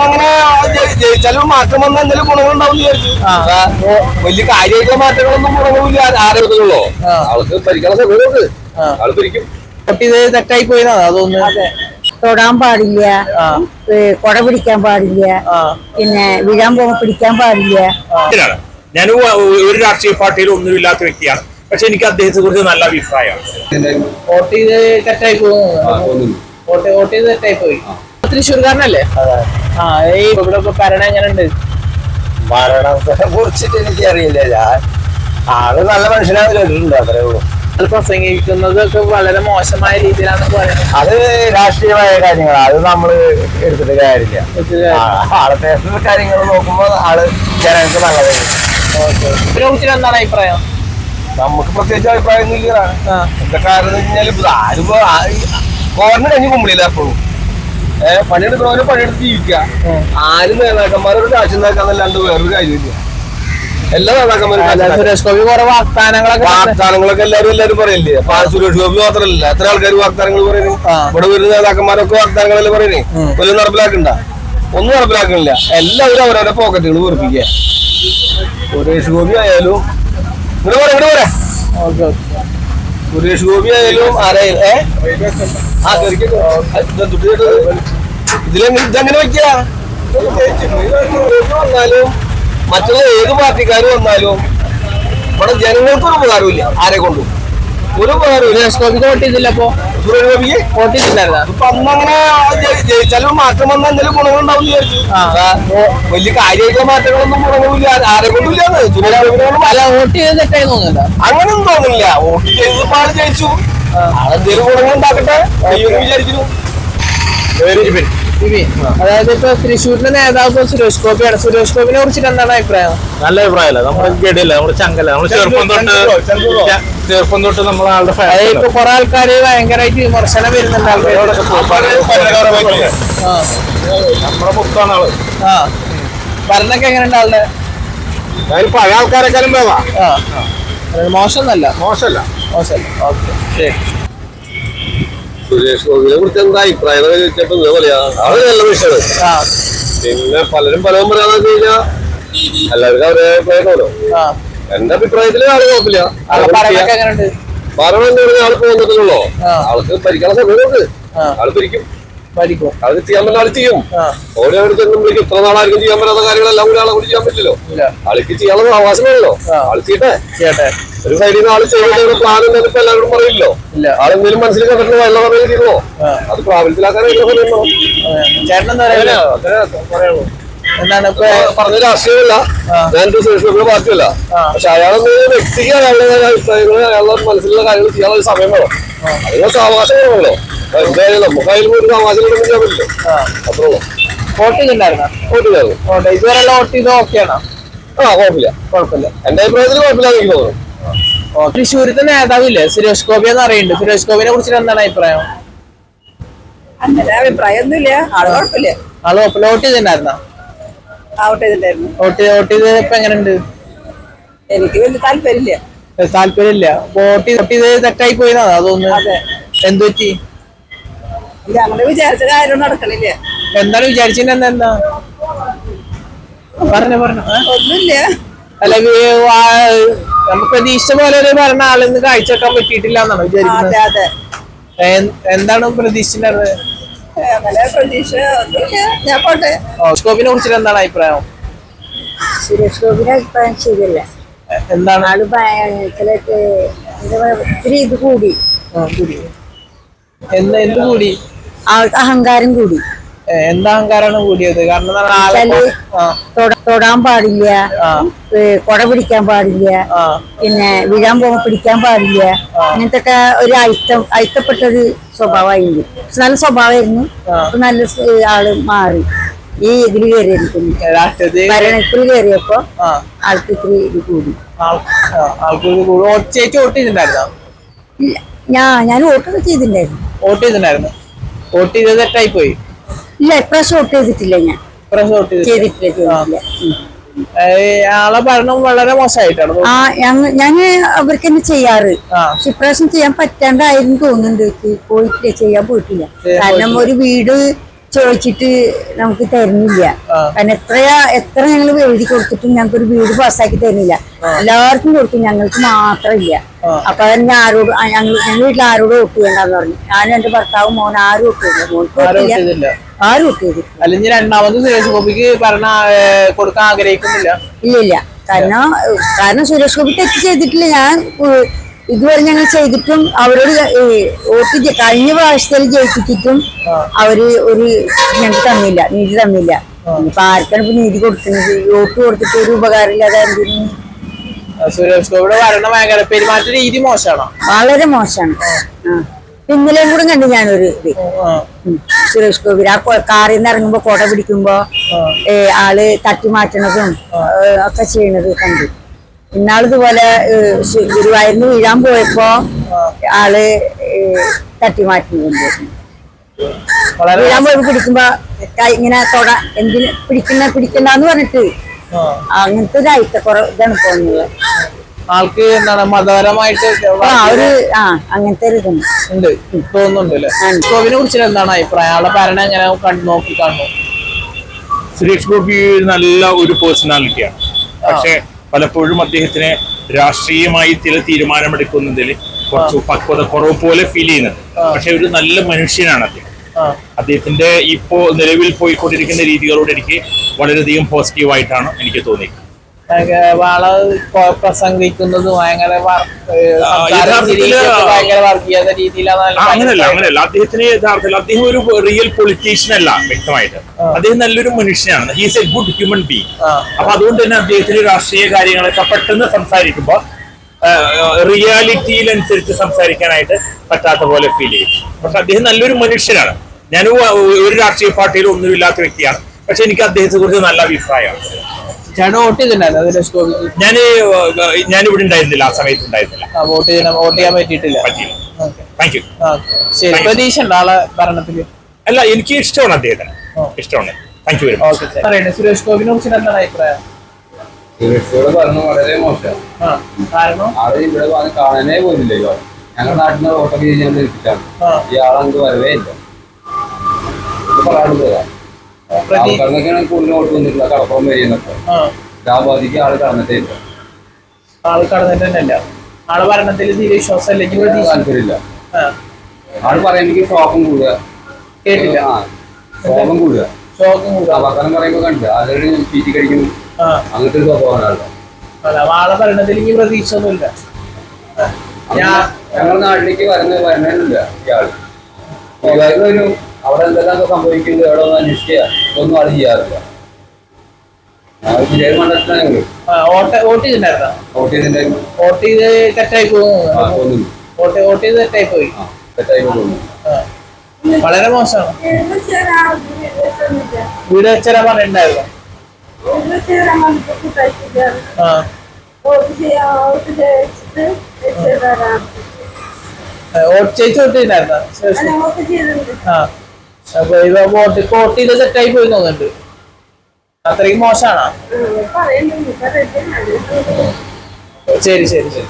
അന്ന് അങ്ങനെ ജയി- ജയിച്ചാലും മാറ്റം വന്ന എന്തെങ്കിലും ഗുണങ്ങളുണ്ടാവും വിചാരിച്ചു. ആ. വലിയ കാര്യമായിട്ടുള്ള മാറ്റങ്ങളൊന്നും ഗുണങ്ങളില്ല ആരോഗ്യമുള്ളോ അവൾക്ക് ആൾക്ക് ഭരിക്കാനുള്ള സമയമുണ്ട്. ആൾ ഭരിക്കും. തെറ്റായി പോയതാണ് അതൊന്നും തൊടാൻ പാടില്ല ആ. കൊട പിടിക്കാൻ പാടില്ല പിന്നെ വീഴാൻ പോകുമ്പോ പിടിക്കാൻ പാടില്ല. ഞാൻ ഒരു രാഷ്ട്രീയ പാർട്ടിയിലും ഒന്നുമില്ലാത്ത വ്യക്തിയാണ്. പക്ഷെ എനിക്ക് അദ്ദേഹത്തെ കുറിച്ച് നല്ല അഭിപ്രായമാണ്. വോട്ട് ചെയ്ത് തെറ്റായി പോകുന്നു വോട്ട് വോട്ട് ചെയ്ത് തെറ്റായി പോയി. തൃശ്ശൂർക്കാരനല്ലേ? ആ ഈ ഇവിടെ ഭരണം എങ്ങനെയുണ്ട്? മരണത്തെ കുറിച്ചിട്ട് എനിക്ക് അറിയില്ല ഞാൻ ആൾ നല്ല മനുഷ്യനാണ് കേട്ടിട്ടുണ്ട് അത്രേ ഉള്ളൂ. അത് പ്രസംഗിക്കുന്നതൊക്കെ വളരെ മോശമായ രീതിയിലാണ് പറയുന്നത് അത് രാഷ്ട്രീയമായ കാര്യങ്ങളാണ് അത് നമ്മൾ എടുത്തിട്ട് കാര്യമില്ല. ആ, ആളെ പേഴ്സണൽ കാര്യങ്ങൾ നോക്കുമ്പോൾ ആൾ ജനങ്ങൾക്ക് നല്ലതാണ് എന്താണ് അഭിപ്രായം? നമുക്ക് പ്രത്യേകിച്ച് അഭിപ്രായം ഇല്ല കാരണം ആരും കോർണർ കഴിഞ്ഞ് കുമ്പിളില്ല എപ്പോഴും. ഏഹ് പണിയെടുക്കുന്നവര് പണിയെടുത്ത് ജീവിക്കുക. ആരും നേതാക്കന്മാരോട് കാശ് ഉണ്ടാക്കാന്നല്ലാണ്ട് വേറൊരു കാര്യമില്ല എല്ലാ നേതാക്കന്മാരും സുരേഷ് ഗോപി കുറെ വാഗ്ദാനങ്ങളൊക്കെ എല്ലാരും എല്ലാരും പറയില്ലേ അപ്പൊ ആ സുരേഷ് ഗോപി മാത്രമല്ല എത്ര ആൾക്കാർ വാഗ്ദാനങ്ങൾ പറയുന്നു ഇവിടെ വരുന്ന നേതാക്കന്മാരൊക്കെ വാഗ്ദാനങ്ങളല്ലേ പറയുന്നേ ഒരു നടപ്പിലാക്കണ്ട. ഒന്നും നടപ്പിലാക്കണില്ല. എല്ലാവരും അവരവരുടെ പോക്കറ്റുകൾ വെറുപ്പിക്കുക. സുരേഷ് ഗോപി ആയാലും ഇവിടെ പറയാം ഇവിടെ പറയാം സുരേഷ് ഗോപി ആയാലും ആരായാലും ഏഹ് ആ കേറിക്കോ. ഇതിലെങ്ങനെ ഇതെങ്ങനെ വെക്കുക വന്നാലും മറ്റുള്ള ഏത് പാർട്ടിക്കാർ വന്നാലും ഇവിടെ ജനങ്ങൾക്കൊരു ഉപകാരമില്ല ആരെ കൊണ്ടും. ഒരു ഉപകാരമില്ല വോട്ട് ചെയ്തില്ല അപ്പൊ? സുരേഷ് ഗോപിക്ക് വോട്ട് ചെയ്തില്ലായിരുന്നാ ഇപ്പൊ അന്നങ്ങനെ ജയി- ജയിച്ചാലും മാറ്റം വന്ന എന്തെങ്കിലും ഗുണങ്ങളുണ്ടാവും ആ. വലിയ കാര്യമായിട്ടുള്ള മാറ്റങ്ങളൊന്നും ഗുണങ്ങളില്ല ആരെ കൊണ്ടില്ലാന്ന് സുരേഷ് ഗോപിനെ കൊണ്ട് അല്ല വോട്ട് ചെയ്ത് തോന്നില്ല തോന്നുന്നില്ല അങ്ങനൊന്നും തോന്നുന്നില്ല. വോട്ട് ചെയ്തപ്പോ ആൾ ജയിച്ചു. ആളെന്തേലും ഗുണങ്ങൾ ഉണ്ടാക്കട്ടെ? വിചാരിക്കുന്നു. അതായത് ഇപ്പൊ തൃശ്ശൂരിന്റെ നേതാവ് സുരേഷ് ഗോപിയാണ്. സുരേഷ് ഗോപിനെ കുറിച്ചിട്ട് എന്താണ് അഭിപ്രായം? നല്ല അഭിപ്രായമല്ല? നമ്മുടെ ഗഡിയല്ല? നമ്മുടെ ചങ്കല്ല? നമ്മൾ ചെറുപ്പം തൊട്ട് ചെറുപ്പം തൊട്ട് നമ്മളെ ആളുടെ ഇപ്പൊ കുറെ ആൾക്കാര് ഭയങ്കരമായിട്ട് വിമർശനം വരുന്നുണ്ട് ആൾക്കാരോടൊക്കെ നമ്മുടെ മുത്താണ് ആൾ. ഭരണൊക്കെ എങ്ങനെയുണ്ട് ആളുടെ? പഴയ ആൾക്കാരെക്കാളും മോശമൊന്നല്ല മോശമല്ല. മോശമല്ല. ഓക്കെ. ശരി. സുരേഷ് ഗോപിനെ കുറിച്ച് എന്താ അഭിപ്രായം? ചോദിച്ചപ്പോ എന്താ പറയാ? അവർ നല്ല വിഷയമാണ് പിന്നെ പലരും പലതും പറയാന്ന് കഴിഞ്ഞാൽ എല്ലാവർക്കും അവരെ അഭിപ്രായമല്ലോ ആ. എന്റെ അഭിപ്രായത്തിൽ ആൾ കുഴപ്പമില്ല. ഭരണം എന്ന് ആൾ പോകുന്നതല്ലോ. ആൾക്ക് ഭരിക്കാൻ സമയമുണ്ട് ആൾ ഭരിക്കും. അത് ചെയ്യാൻ പറ്റുന്ന ആൾ ചെയ്യും. ഓരോ ഇത്ര നാളായിരിക്കും ചെയ്യാൻ പറ്റാത്ത കാര്യങ്ങളെല്ലാം കൂടി ആളെ കൂടി ചെയ്യാൻ പറ്റില്ലല്ലോ. ആൾക്ക് ചെയ്യാനുള്ള അവകാശമാണല്ലോ. ആൾ ചെയ്യട്ടെ. ഒരു സൈഡിൽ നിന്ന് ആൾ ചെയ്യുന്ന പ്ലാൻ എന്തായാലും ഇപ്പൊ എല്ലാവരും പറയില്ലോ. ഇല്ല. ആളെന്തെങ്കിലും മനസ്സിൽ കണ്ടിട്ട് വെള്ളം പറഞ്ഞു അത് പ്രാബല്യത്തിലാക്കാനായിട്ടുള്ള എന്താണ് പറഞ്ഞ രാഷ്ട്രീയമല്ല. ഞാൻ ഗോപിയുടെ പാർട്ടിയല്ല. പക്ഷെ അയാളെന്ന വ്യക്തിക്ക് അയാളുടെ അഭിപ്രായങ്ങൾ അയാളുടെ മനസ്സിലുള്ള കാര്യങ്ങൾ ചെയ്യാനുള്ള ഒരു സമയം വേണം. അതിനുള്ള സാവകാശം വേണമല്ലോ. എന്തായാലും അതിലും ഒരു സാവകാശം ചെയ്യാൻ പറ്റില്ല? അത്രേ ഉള്ളൂ. വോട്ട് ചെയ്തിട്ടുണ്ടായിരുന്ന വോട്ട് ചെയ്യാറ് വോട്ട്. ഇതുവരെയുള്ള വോട്ട് ചെയ്ത് ഓക്കെയാണോ ആ കുഴപ്പമില്ല. കുഴപ്പമില്ല. എന്റെ അഭിപ്രായത്തിൽ കുഴപ്പമില്ല എനിക്ക് തോന്നുന്നു. തൃശ്ശൂരത്തെ നേതാവില്ലേ? സുരേഷ് ഗോപി എന്ന് അറിയുന്നുണ്ട് സുരേഷ് ഗോപിനെ കുറിച്ചിട്ട് എന്താണ് അഭിപ്രായം? അങ്ങനെ അഭിപ്രായമൊന്നുമില്ല. ആൾ കുഴപ്പമില്ല. ആൾ കുഴപ്പമില്ല വോട്ട് ചെയ്തിട്ടുണ്ടായിരുന്ന? ആവട്ടെ ഇതിണ്ടായിരുന്നു വോട്ട് വോട്ട് ചെയ്ത് ഇപ്പൊ എങ്ങനെയുണ്ട്? എനിക്ക് വലിയ താല്പര്യമില്ല. താല്പര്യമില്ല. വോട്ട് ചെയ്ത് വോട്ട് ചെയ്ത് തെറ്റായി പോയതാ അതൊന്ന് അതെ. എന്തു പറ്റി? ഞങ്ങൾ വിചാരിച്ച കാര്യം നടക്കണില്ല. എന്താണ് എന്താ എന്താ? പറഞ്ഞു പറഞ്ഞു. ഒന്നുമില്ല. അല്ല വാ- നമുക്ക് പ്രതീക്ഷിച്ച പോലെ ഒരു ഭരണ ആളിന്ന് കാഴ്ചവെക്കാൻ പറ്റിയിട്ടില്ല എന്നാണ് വിചാരിക്കുന്നത് എന്താണ് പ്രതീക്ഷിച്ചിട്ടുണ്ടായിരുന്നത് അങ്ങനെ പ്രതീക്ഷ ഞാൻ പോട്ടെ. സുരേഷ് കുറിച്ചിട്ട് എന്താണ് അഭിപ്രായം? സുരേഷ് ഗോപിന്റെ അഭിപ്രായം ശരിയല്ല. എന്താണ്? ആൾ ഇത്തിരി ഇത് കൂടി. കൂടി. എന്ത് കൂടി? അഹങ്കാരം കൂടി. ഏ, എന്താ അഹങ്കാരാണ് കൂടിയത്? കാരണം തൊടാൻ പാടില്ല. കൊട പിടിക്കാൻ പാടില്ല. പിന്നെ വിഴാൻ പോകുമ്പോ പിടിക്കാൻ പാടില്ല. അങ്ങനത്തെ ഒക്കെ ഒരു അയിത്തം അയിത്തപ്പെട്ടൊരു സ്വഭാവമായിരുന്നു. നല്ല സ്വഭാവമായിരുന്നു. നല്ല ആൾ മാറി. ഈ ഇതിൽ കയറിയിരിക്കുന്നു ഭരണത്തിൽ കയറിയപ്പോ ആൾക്ക് ഇത്തിരി ഇത് കൂടി. ഞാൻ ഞാൻ വോട്ടൊക്കെ ചെയ്തിട്ടുണ്ടായിരുന്നു. വോട്ട് ചെയ്തിട്ടുണ്ടായിരുന്നു. വോട്ട് ചെയ്തത് തെറ്റായി പോയി ഇല്ല ഇപ്രാവശ്യം വോട്ട് ചെയ്തിട്ടില്ല ഞാൻ. ചെയ്തിട്ടില്ല. ആളെ ഭരണം വളരെ മോശമായിട്ടാണ് ആ ഞങ്ങ അവർക്ക് തന്നെ ചെയ്യാറ്. പക്ഷെ ഇപ്രാവശ്യം ചെയ്യാൻ പറ്റാണ്ടായിരുന്നു തോന്നുന്നുണ്ട് പോയിട്ടില്ല ചെയ്യാൻ പോയിട്ടില്ല. കാരണം ഒരു വീട് ചോദിച്ചിട്ട് നമുക്ക് തരുന്നില്ല. കാരണം എത്രയാ എത്ര ഞങ്ങൾ എഴുതി കൊടുത്തിട്ടും ഞങ്ങൾക്ക് ഒരു വീട് പാസ്സാക്കി തരുന്നില്ല. എല്ലാവർക്കും കൊടുക്കും ഞങ്ങൾക്ക് മാത്രമില്ല. അപ്പൊ തന്നെ ആരോട് ഞങ്ങൾ ഞങ്ങൾ വീട്ടിൽ ആരോടും വോട്ട് ചെയ്യണ്ടെന്ന് പറഞ്ഞു. ഞാനും എന്റെ ഭർത്താവും മോൻ ആരും വോട്ട് ചെയ്തില്ല. മോൾക്ക് ആരും അല്ലെങ്കിൽ രണ്ടാമത് സുരേഷ് ഗോപിക്ക് പറഞ്ഞ കൊടുക്കാൻ ആഗ്രഹിക്കുന്നില്ല. ഇല്ല ഇല്ല. കാരണം കാരണം സുരേഷ് ഗോപി തെറ്റ് ചെയ്തിട്ടില്ല. ഞാൻ ഇതുവരെ ഞങ്ങൾ ചെയ്തിട്ടും അവരോട് വോട്ട് കഴിഞ്ഞ പ്രാവശ്യത്തിൽ ജയിപ്പിച്ചിട്ടും അവർ ഒരു ഞങ്ങൾക്ക് തന്നില്ല നീതി തന്നില്ല. ഇപ്പൊ ആർക്കാണ് ഇപ്പൊ നീതി കൊടുക്കുന്നത്? വോട്ട് കൊടുത്തിട്ട് ഒരു ഉപകാരമില്ലാതെ സുരേഷ് ഗോപിയുടെ ഭരണ പെരുമാറ്റ രീതി മോശമാണോ? വളരെ മോശമാണ്. ആ. ഇന്നലെയും കൂടെ കണ്ടു ഞാനൊരു ഇത്. സുരേഷ് ഗോപി. ആ കാറിൽ നിന്ന് ഇറങ്ങുമ്പോ കൊട പിടിക്കുമ്പോ ആൾ തട്ടി മാറ്റണതും ഒക്കെ ചെയ്യണത് കണ്ടു. ഇന്നാളിതുപോലെ ഗുരുവായൂരിന് വീഴാൻ പോയപ്പോ ആൾ തട്ടി മാറ്റുന്നുണ്ട് വീഴാൻ പോയി പിടിക്കുമ്പോ ഇങ്ങനെ തൊട എന്തിന് പിടിക്കുന്ന പിടിക്കണ്ടെന്ന് പറഞ്ഞിട്ട്. അങ്ങനത്തെ ഒരു അയിത്തക്കുറ ഇതാണ് തോന്നുന്നത് ആൾക്ക് എന്താണ് മതപരമായിട്ട് ആ ഒരു ആ അങ്ങനത്തെ ഒരു ഇതുണ്ട്. ഉണ്ട്. തോന്നുന്നുണ്ട് അല്ലേ? ഗോപിനെ കുറിച്ച് എന്താണ് അഭിപ്രായം? ആളുടെ ഭരണം എങ്ങനെ കണ്ടു നോക്കി കാണുന്നു? സുരേഷ് ഗോപി നല്ല ഒരു പേഴ്സണാലിറ്റിയാണ്. പക്ഷെ പലപ്പോഴും അദ്ദേഹത്തിന് രാഷ്ട്രീയമായി ചില തീരുമാനമെടുക്കുന്നതിൽ കുറച്ച് പക്വത കുറവ് പോലെ ഫീൽ ചെയ്യുന്നുണ്ട് പക്ഷെ ഒരു നല്ല മനുഷ്യനാണ് അദ്ദേഹം. അദ്ദേഹത്തിന്റെ ഇപ്പോ നിലവിൽ പോയിക്കൊണ്ടിരിക്കുന്ന രീതികളോട് എനിക്ക് വളരെയധികം പോസിറ്റീവായിട്ടാണ് എനിക്ക് തോന്നിയത്. വാള പ്രസംഗിക്കുന്നതും ഭയങ്കര ഭയങ്കര വർഗീയത രീതിയിലാണ് അങ്ങനെയല്ല അങ്ങനെയല്ല അദ്ദേഹത്തിന് യഥാർത്ഥത്തിൽ അദ്ദേഹം ഒരു റിയൽ പൊളിറ്റീഷ്യൻ അല്ല വ്യക്തമായിട്ട്. അദ്ദേഹം നല്ലൊരു മനുഷ്യനാണ്. He's a good human being. അപ്പൊ അതുകൊണ്ട് തന്നെ അദ്ദേഹത്തിന് രാഷ്ട്രീയ കാര്യങ്ങളൊക്കെ പെട്ടെന്ന് സംസാരിക്കുമ്പോൾ റിയാലിറ്റിയിലനുസരിച്ച് സംസാരിക്കാനായിട്ട് പറ്റാത്ത പോലെ ഫീൽ ചെയ്യും. പക്ഷെ അദ്ദേഹം നല്ലൊരു മനുഷ്യനാണ്. ഞാൻ ഒരു രാഷ്ട്രീയ പാർട്ടിയിലും ഒന്നുമില്ലാത്ത വ്യക്തിയാണ്. പക്ഷെ എനിക്ക് അദ്ദേഹത്തെ കുറിച്ച് നല്ല അഭിപ്രായമാണ്. ചേട്ടൻ വോട്ട് ചെയ്തിട്ടുണ്ടായിരുന്നു? സുരേഷ് ഗോപിക്ക് ഞാൻ ഇവിടെ ഉണ്ടായിരുന്നില്ല ആ സമയത്ത് ഉണ്ടായിരുന്നില്ല. ആ വോട്ട് ചെയ്യാൻ വോട്ട് ചെയ്യാൻ പറ്റിയിട്ടില്ല. പറ്റിയില്ല. ഓക്കെ. താങ്ക് യു ശരി പ്രതീക്ഷ ഉണ്ട് ആളെ ഭരണത്തിൽ? അല്ല എനിക്ക് ഇഷ്ടമാണ് അദ്ദേഹത്തിന്. ഇഷ്ടമാണ്. Thank you very much okay പറയണേ സുരേഷ് ഗോപിനെ കുറിച്ച് എന്താണ് അഭിപ്രായം? സുരക്ഷയുടെ ഭരണം വളരെ മോശമാണ്. ആ കാരണം? ആൾ ഇവിടെ വന്ന് കാണാനേ ഇയാൾ ഞങ്ങളുടെ നാട്ടിൽ നിന്ന് വോട്ടൊക്കെ ചെയ്ത് ഞാൻ ഏൽപ്പിച്ചാണ്. ഇയാളങ്ങ് വരവേ ഇല്ല ആൾക്കാർക്കൊക്കെയാണ് കൂടുതൽ വോട്ട് വന്നിട്ടുള്ള കടപ്പുറം വരിയെന്നൊക്കെ ആ. ലാഭാദിക്ക് ആൾ കടന്നിട്ടേ ഇല്ല ആൾ കടന്നിട്ട് തന്നെയല്ല ആളെ ഭരണത്തിൽ തീരെ വിശ്വാസം അല്ലെങ്കിൽ താല്പര്യമില്ല. ആൾ പറയുമ്പോൾ ഷോപ്പും കൂടുക. കേട്ടില്ല. ഷോപ്പും കൂടുക. ഷോക്കും കൂടാ വർത്തനം പറയുമ്പോൾ കണ്ടില്ല. ആളുടെ ചീറ്റി കഴിക്കുന്നു ആ. അങ്ങനത്തെ ഒരു സ്വഭാവമാണ് ആളുടെ ആളെ ഭരണത്തിൽ എനിക്ക് പ്രതീക്ഷ ഒന്നുമില്ല ഞങ്ങളുടെ നാട്ടിലേക്ക് വരുന്ന വരണമില്ല ഇയാൾ. വരും അവിടെ എന്തെല്ലാം സംഭവിക്കുന്നത് എവിടെ ഒന്ന് അന്വേഷിക്കുക ഒന്നും ആൾ ചെയ്യാറില്ല. ഞങ്ങൾ വിജയ മണ്ഡലത്തിലാണ് ഞങ്ങൾ ആ, വോട്ട് വോട്ട് ചെയ്തിട്ടുണ്ടായിരുന്നോ? വോട്ട് ചെയ്തിന്റെ വോട്ട് ചെയ്ത് തെറ്റായി ആ പോകുന്നു തോന്നുന്നു. വോട്ട് വോട്ട് ചെയ്ത് തെറ്റായി പോയി? തെറ്റായി. വളരെ മോശമാണ്. വീട് വെച്ചാൽ പറഞ്ഞിട്ടുണ്ടായിരുന്നു വോട്ട് ചെയ്ത് വോട്ട് ചെയ്തിട്ടുണ്ടായിരുന്നോ? ആ. അപ്പൊ വോട്ട് ചെയ്ത് സെറ്റായി പോയി തോന്നുന്നുണ്ട്. അത്രയും മോശമാണോ ശരി ശരി ശരി.